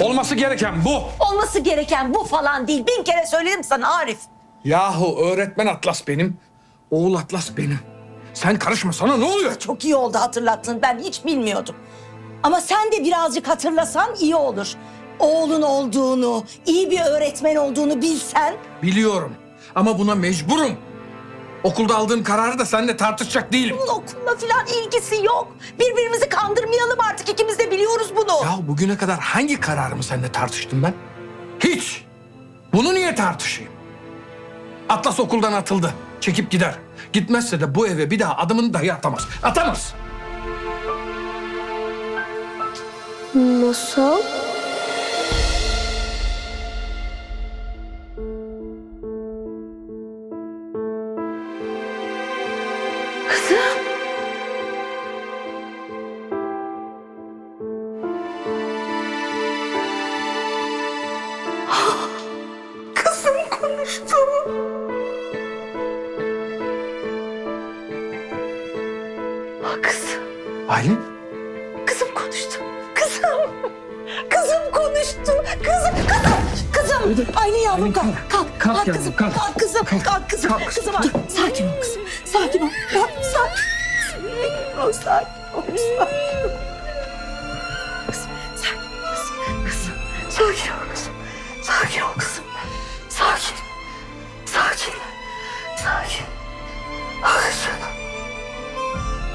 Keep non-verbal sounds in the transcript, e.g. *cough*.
Olması gereken bu. Olması gereken bu falan değil. Bin kere söyledim sana Arif. Yahu öğretmen Atlas benim. Oğul Atlas benim. Sen karışma sana ne oluyor? Çok iyi oldu hatırlattın. Ben hiç bilmiyordum. Ama sen de birazcık hatırlasan iyi olur. Oğlun olduğunu, iyi bir öğretmen olduğunu bilsen. Biliyorum ama buna mecburum. Okulda aldığım kararı da seninle tartışacak değilim. Bunun okulla falan ilgisi yok. Birbirimizi kandırmayalım artık. İkimiz de biliyoruz bunu. Ya bugüne kadar hangi kararımı seninle tartıştım ben? Hiç. Bunu niye tartışayım? Atlas okuldan atıldı. Çekip gider. Gitmezse de bu eve bir daha adımını dahi atamaz. Atamaz. Masal? Kızım. *gasps* Kızım konuştu. Ah kızım, Aylin. kızım konuştu. Kızım. Kızım konuştu. Kızım, kızım, kızım. Aylin yavrum kalk, kalk, kalk kalk, yavrum, kızım, kalk. kalk, kızım, kalk, kızım, Kalk. kızım. Sakin ol sakin ol. Yavrum sakin. Sakin ol, sakin ol, sakin ol. Kızım, sakin ol. Kızım, sakin ol kızım. Sakin ol kızım.